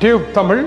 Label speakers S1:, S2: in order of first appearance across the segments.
S1: Tube Tamil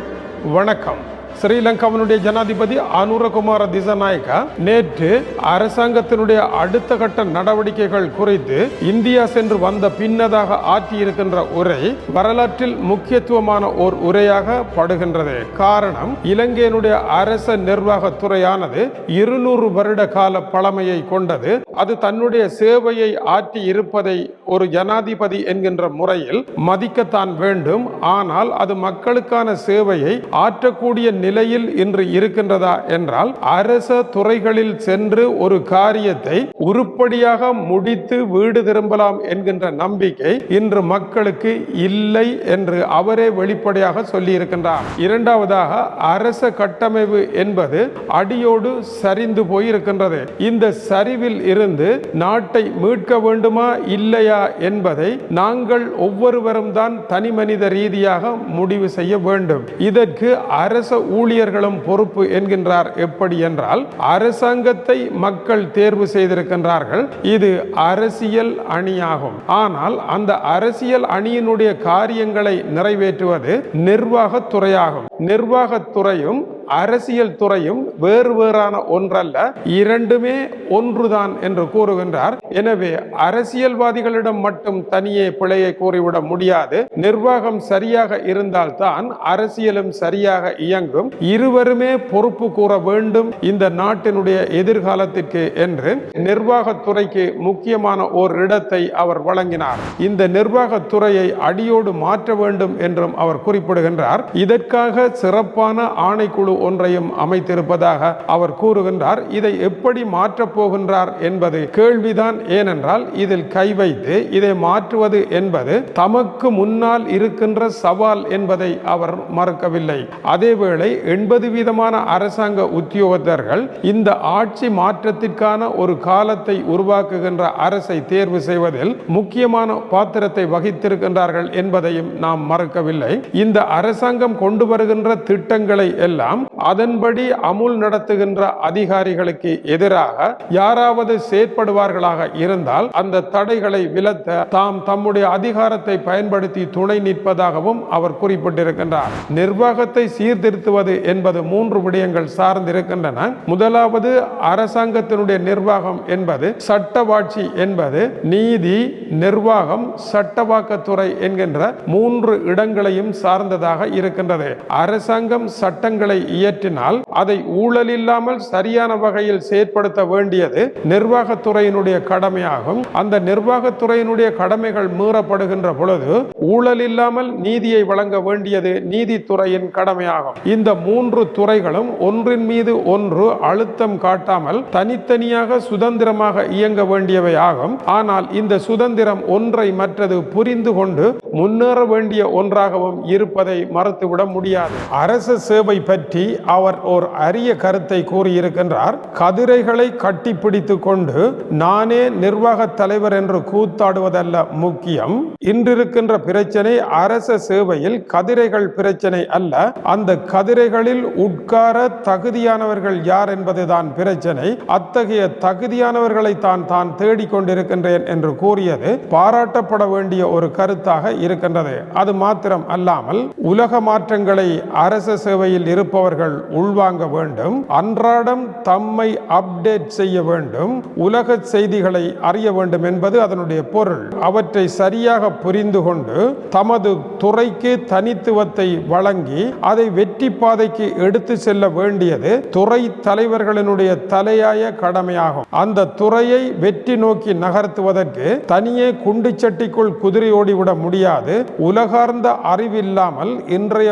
S1: வணக்கம். ஸ்ரீலங்காவினுடைய ஜனாதிபதி அனுரகுமார திசநாயக்கா நேற்று அரசாங்கத்தினுடைய அடுத்த கட்ட நடவடிக்கைகள் குறித்து இந்தியா சென்று வந்த பின்னதாக ஆற்றியிருக்கின்ற உரை வரலாற்றில் முக்கியத்துவமான ஓர் உரையாக படுகின்றது. காரணம் இலங்கையினுடைய அரச நிர்வாகத்துறையானது இருநூறு வருட கால பழமையை கொண்டது. அது தன்னுடைய சேவையை ஆற்றி இருப்பதை ஒரு ஜனாதிபதி என்கின்ற முறையில் மதிக்கத்தான் வேண்டும். ஆனால் அது மக்களுக்கான சேவையை ஆற்றக்கூடிய நிலையில் இன்று இருக்கின்றதா என்றால் அரச துறைகளில் சென்று ஒரு காரியத்தை உருப்படியாக முடித்து வீடு திரும்பலாம் என்கின்ற நம்பிக்கை இன்று மக்களுக்கு இல்லை என்று அவரே வெளிப்படையாக சொல்லியிருக்கின்றார். இரண்டாவதாக அரச கட்டமைப்பு என்பது அடியோடு சரிந்து போயிருக்கின்றது. இந்த சரிவில் இருந்து நாட்டை மீட்க வேண்டுமா இல்லையா என்பதை நாங்கள் ஒவ்வொருவரும் தான் தனி மனித ரீதியாக முடிவு செய்ய வேண்டும். இதற்கு அரச ஊழியர்களும் பொறுப்பு என்கின்றார். எப்படி என்றால் அரசாங்கத்தை மக்கள் தேர்வு செய்திருக்கின்றார்கள். இது அரசியல் அணியாகும். ஆனால் அந்த அரசியல் அணியினுடைய காரியங்களை நிறைவேற்றுவது நிர்வாகத்துறையாகும் நிர்வாகத்துறையும் அரசியல் துறையும் வேறு வேறான ஒன்றல்ல இரண்டுமே ஒன்றுதான் என்று கூறுகின்றார். எனவே அரசியல்வாதிகளிடம் மட்டும் தனியே பிழையை கூறிவிட முடியாது. நிர்வாகம் சரியாக இருந்தால்தான் அரசியலும் சரியாக இயங்கும். இருவருமே பொறுப்பு கூற வேண்டும் இந்த நாட்டினுடைய எதிர்காலத்திற்கு என்று நிர்வாகத்துறைக்கு முக்கியமான ஓர் இடத்தை அவர் வழங்கினார். இந்த நிர்வாகத்துறையை அடியோடு மாற்ற வேண்டும் என்றும் அவர் குறிப்பிடுகின்றார். இதற்காக சிறப்பான ஆணைக்குழு ஒன்றையும் அமைத்திருப்பதாக அவர் கூறுகின்றார். இதை எப்படி மாற்றப் போகின்றார் என்பது கேள்விதான். ஏனென்றால் இதில் கை வைத்து இதை மாற்றுவது என்பது தமக்கு முன்னால் இருக்கின்ற சவால் என்பதை அவர் மறுக்கவில்லை. அதேவேளை எண்பது வீதமான அரசாங்க உத்தியோகத்தர்கள் இந்த ஆட்சி மாற்றத்திற்கான ஒரு காலத்தை உருவாக்குகின்ற அரசை தேர்வு செய்வதில் முக்கியமான பாத்திரத்தை வகித்திருக்கின்றார்கள் என்பதையும் நாம் மறுக்கவில்லை. இந்த அரசாங்கம் கொண்டு வருகின்ற திட்டங்களை எல்லாம் அதன்படி அமுல் நடத்துகின்ற அதிகாரிகளுக்கு எதிராக யாராவது செயற்படுவார்களாக இருந்தால் அந்த தடைகளை விலத்த தாம் தம்முடைய அதிகாரத்தை பயன்படுத்தி துணை நிற்பதாகவும் அவர் குறிப்பிட்டிருக்கின்றார். நிர்வாகத்தை சீர்திருத்துவது என்பது மூன்று விடயங்கள் சார்ந்திருக்கின்றன. முதலாவது அரசாங்கத்தினுடைய நிர்வாகம் என்பது சட்டவாட்சி என்பது நீதி நிர்வாகம் சட்டவாக்கத்துறை என்கின்ற மூன்று இடங்களையும் சார்ந்ததாக இருக்கின்றது. அரசாங்கம் சட்டங்களை இயற்றினால் அதை ஊழல் இல்லாமல் சரியான வகையில் செயற்படுத்த வேண்டியது நிர்வாகத்துறையினுடைய கடமையாகும். அந்த நிர்வாகத்துறையினுடைய கடமைகள் மீறப்படுகின்ற பொழுது ஊழல் இல்லாமல் நீதியை வழங்க வேண்டியது நீதித்துறையின் கடமையாகும். இந்த மூன்று துறைகளும் ஒன்றின் மீது ஒன்று அழுத்தம் காட்டாமல் தனித்தனியாக சுதந்திரமாக இயங்க வேண்டியவை ஆகும். ஆனால் இந்த சுதந்திரம் ஒன்றை மற்றது புரிந்து கொண்டு முன்னேற வேண்டிய ஒன்றாகவும் இருப்பதை மறுத்துவிட முடியாது. அரச சேவை பற்றி அவர் ஓர் அரிய கருத்தை கூறியிருக்கின்றார். கதிரைகளை கட்டிப்பிடித்துக் கொண்டு நானே நிர்வாக தலைவர் என்று கூத்தாடுவதல்ல முக்கியம். இன்றிருக்கின்ற பிரச்சனை அரச சேவையில் கதிரைகள் பிரச்சனை அல்ல. அந்த கதிரைகளில் உட்கார தகுதியானவர்கள் யார் என்பதுதான் பிரச்சனை. அத்தகைய தகுதியானவர்களை தான் தான் தேடிக்கொண்டிருக்கின்றேன் என்று கூறியது பாராட்டப்பட வேண்டிய ஒரு கருத்தாக இருக்கின்றது. அது மாத்திரம் அல்லாமல் உலக மாற்றங்களை அரச சேவையில் இருப்பவர்கள் உள்வாங்க வேண்டும் அன்றாடம் தம்மை அப்டேட் செய்ய வேண்டும் உலக செய்திகளை அறிய வேண்டும் என்பது அதனுடைய பொருள். அவற்றை சரியாக புரிந்து கொண்டு தமது துறைக்கு தனித்துவத்தை வழங்கி அதை வெற்றி பாதைக்கு எடுத்து செல்ல வேண்டியது துறை தலைவர்களினுடைய தலையாய கடமையாகும். அந்த துறையை வெற்றி நோக்கி நகர்த்துவதற்கு தனியே குண்டு சட்டிக்குள் குதிரையோடிவிட முடியாது. உலகார்ந்த அறிவில்லாமல் இன்றைய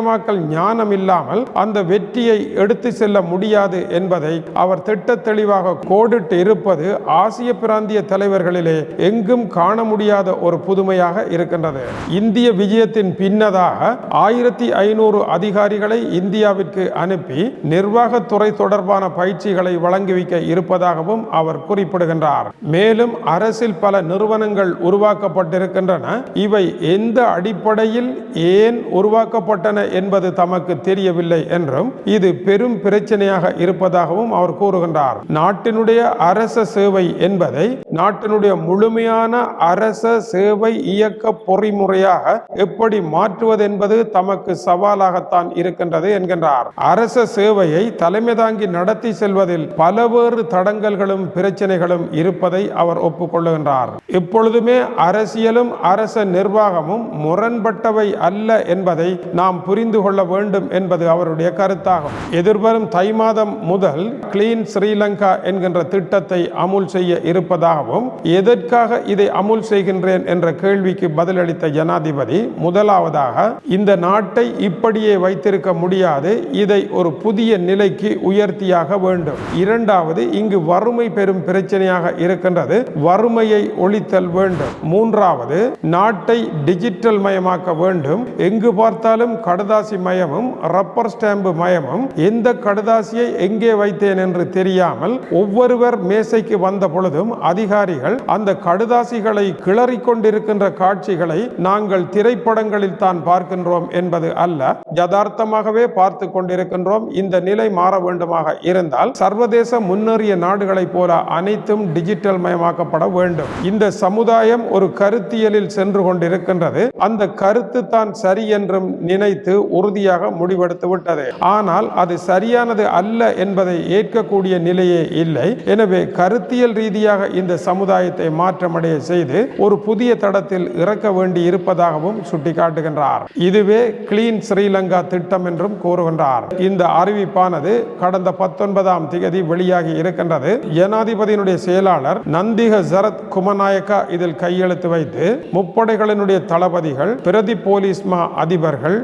S1: உலகமயமாக்கல் ஞானம் இல்லாமல் அந்த வெற்றியை எடுத்து செல்ல முடியாது என்பதை அவர் திட்ட தெளிவாக கோடிட்டு இருப்பது ஆசிய பிராந்திய தலைவர்களிலே எங்கும் காண முடியாத ஒரு புதுமையாக இருக்கின்றது. இந்திய விஜயத்தின் பின்னதாக ஆயிரத்தி ஐநூறு அதிகாரிகளை இந்தியாவிற்கு அனுப்பி நிர்வாகத்துறை தொடர்பான பயிற்சிகளை வழங்கி வைக்க இருப்பதாகவும் அவர் குறிப்பிடுகின்றார். மேலும் அரசில் பல நிறுவனங்கள் உருவாக்கப்பட்டிருக்கின்றன. இவை எந்த அடிப்படையில் ஏன் உருவாக்கப்பட்டன என்பது தமக்கு தெரியவில்லை என்றும் இது பெரும் பிரச்சனையாக இருப்பதாகவும் அவர் கூறுகின்றார். நாட்டினுடைய அரச சேவை என்பதை நாட்டினுடைய முழுமையான அரச சேவை இயக்க பொறிமுறையாக எப்படி மாற்றுவது என்பது தமக்கு சவாலாகத்தான் இருக்கின்றது என்கின்றார். அரச சேவையை தலைமை தாங்கி நடத்தி செல்வதில் பலவேறு தடங்கல்களும் பிரச்சனைகளும் இருப்பதை அவர் ஒப்புக்கொள்ளுகின்றார். எப்பொழுதுமே அரசியலும் அரச நிர்வாகமும் முரண்பட்டவை அல்ல என்பதை நாம் புரிந்து கொள்ள வேண்டும் என்பது அவருடைய கருத்தாகும். எதிர்வரும் தை மாதம் முதல் கிளீன் ஸ்ரீலங்கா என்கின்ற திட்டத்தை அமுல் செய்ய இருப்பதாகவும் எதற்காக இதை அமுல் செய்கின்றேன் என்ற கேள்விக்கு பதிலளித்த ஜனாதிபதி முதலாவதாக இந்த நாட்டை இப்படியே வைத்திருக்க முடியாது இதை ஒரு புதிய நிலைக்கு உயர்த்தியாக வேண்டும். இரண்டாவது இங்கு வறுமை பெரும் பிரச்சனையாக இருக்கின்றது வறுமையை ஒழித்தல் வேண்டும். மூன்றாவது நாட்டை டிஜிட்டல் மயமாக்க வேண்டும். எங்கு பார்த்தாலும் கடுதாசி மயமும் ரப்பர் ஸ்டாம்பு மயமும் எந்த கடுதாசியை எங்கே வைத்தேன் என்று தெரியாமல் ஒவ்வொருவர் மேசைக்கு வந்த பொழுதும் அதிகாரிகள் அந்த கடுதாசிகளை கிளறி கொண்டிருக்கின்ற காட்சிகளை நாங்கள் திரைப்படங்களில் தான் பார்க்கின்றோம் என்பது அல்ல. யதார்த்தமாகவே பார்த்து கொண்டிருக்கின்றோம். இந்த நிலை மாற வேண்டுமாக இருந்தால் சர்வதேச முன்னேறிய நாடுகளைப் போல அனைத்தும் டிஜிட்டல் மயமாக்கப்பட வேண்டும். இந்த சமுதாயம் ஒரு கருத்தியலில் சென்று கொண்டிருக்கின்றது. அந்த கருத்து தான் சரி என்றும் நினைத்து உறுதியாக முடிவெடுத்து விட்டது. ஆனால் அது சரியானது அல்ல என்பதை ஏற்கக்கூடிய நிலையே இல்லை. எனவே கருத்தியல் ரீதியாக இந்த சமுதாயத்தை மாற்றமடைய செய்து ஒரு புதிய தடத்தில் இறக்க வேண்டி இருப்பதாகவும் சுட்டிக்காட்டுகின்றார். இதுவே கிளீன் ஸ்ரீலங்கா திட்டம் என்றும் கூறுகின்றார். இந்த அறிவிப்பானது கடந்த பத்தொன்பதாம் திகதி வெளியாகி இருக்கின்றது. ஜனாதிபதியினுடைய செயலாளர் நந்திக ஜரத் குமநாயக்கா இதில் கையெழுத்து வைத்து முப்படைகளினுடைய தளபதிகள் பிரதி போலீஸ் மா அதிபர்கள்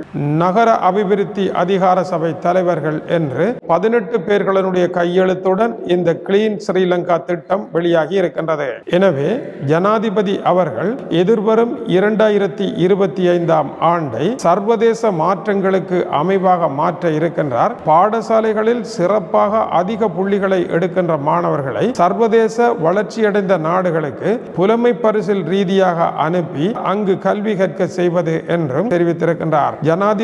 S1: நகர அபிவிருத்தி அதிகார சபை தலைவர்கள் என்று பதினெட்டு பேர்களுடைய கையெழுத்துடன் இந்த கிளீன் ஸ்ரீலங்கா திட்டம் வெளியாகி இருக்கின்றது. எனவே ஜனாதிபதி அவர்கள் எதிர்வரும் இரண்டாயிரத்தி இருபத்தி ஐந்தாம் ஆண்டை சர்வதேச மாற்றங்களுக்கு அமைவாக மாற்ற இருக்கின்றார். பாடசாலைகளில் சிறப்பாக அதிக புள்ளிகளை எடுக்கின்ற மாணவர்களை சர்வதேச வளர்ச்சியடைந்த நாடுகளுக்கு புலமை பரிசில் ரீதியாக அனுப்பி அங்கு கல்வி கற்க செய்வது என்றும் தெரிவித்திருக்கின்றார். ஜனாதிபதி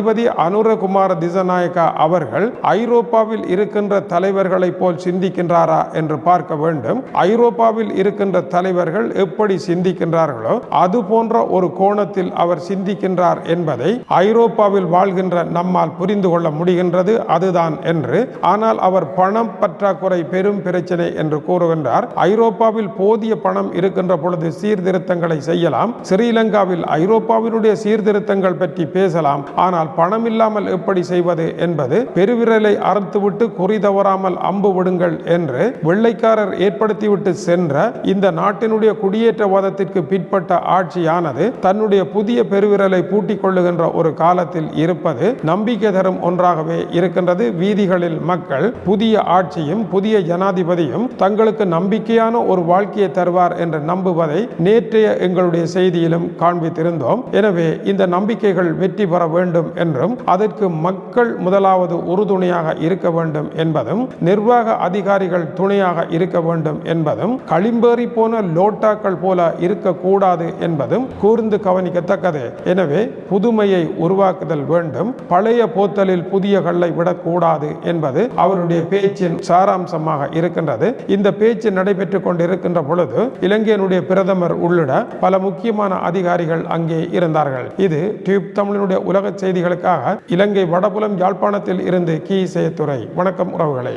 S1: அனுரகுமார திசநாயக்கா அவர்கள் ஐரோப்பாவில் இருக்கின்ற தலைவர்களைப் போல் சிந்திக்கின்றாரா என்று பார்க்க வேண்டும். ஐரோப்பாவில் இருக்கின்ற தலைவர்கள் எப்படி சிந்திக்கின்றார்களோ அது போன்ற ஒரு கோணத்தில் அவர் சிந்திக்கின்றார் என்பதை ஐரோப்பாவில் வாழ்கின்ற நம்மால் புரிந்து கொள்ள முடிகின்றது அதுதான் என்று. ஆனால் அவர் பணம் பற்றாக்குறை பெரும் பிரச்சனை என்று கூறுகின்றார். ஐரோப்பாவில் போதிய பணம் இருக்கின்ற பொழுது சீர்திருத்தங்களை செய்யலாம். ஸ்ரீலங்காவில் ஐரோப்பாவினுடைய சீர்திருத்தங்கள் பற்றி பேசலாம். ஆனால் பணம் இல்லாமல் எப்படி செய்வது என்பது பெருவிரலை அறுத்துவிட்டு குறி தவறாமல் அம்பு விடுங்கள் என்று வெள்ளைக்காரர் ஏற்படுத்திவிட்டு சென்ற இந்த நாட்டினுடைய குடியேற்றவாதத்திற்கு பிற்பட்ட ஆட்சியானது தன்னுடைய புதிய பெருவிரலை பூட்டிக் கொள்ளுகின்ற ஒரு காலத்தில் இருப்பது நம்பிக்கை தரும் ஒன்றாகவே இருக்கின்றது. வீதிகளில் மக்கள் புதிய ஆட்சியும் புதிய ஜனாதிபதியும் தங்களுக்கு நம்பிக்கையான ஒரு வாழ்க்கையை தருவார் என்று நம்புவதை நேற்றைய எங்களுடைய செய்தியிலும் காண்பித்திருந்தோம். எனவே இந்த நம்பிக்கைகள் வெற்றி பெற வேண்டும் என்றும் அதற்கு மக்கள் முதலாவது உறுதுணையாக இருக்க வேண்டும் என்பதும் நிர்வாக அதிகாரிகள் துணையாக இருக்க வேண்டும் என்பதும் களிம்பேறி போன லோட்டாக்கள் போல இருக்கக்கூடாது என்பதும் கூர்ந்து கவனிக்கத்தக்கது. எனவே புதுமையை உருவாக்குதல் வேண்டும். பழைய போத்தலில் புதிய கல்லை விடக்கூடாது என்பது அவருடைய பேச்சின் சாராம்சமாக இருக்கின்றது. இந்த பேச்சு நடைபெற்றுக் கொண்டிருக்கின்ற பொழுது இலங்கையினுடைய பிரதமர் உள்ளிட பல முக்கியமான அதிகாரிகள் அங்கே இருந்தார்கள். இது டியூப் தமிழனுடைய உலக செய்திகளுக்காக இலங்கை வடபுலம் யாழ்ப்பாணத்தில் இருந்து கி. சேத்துறை வணக்கம் உறவுகளே.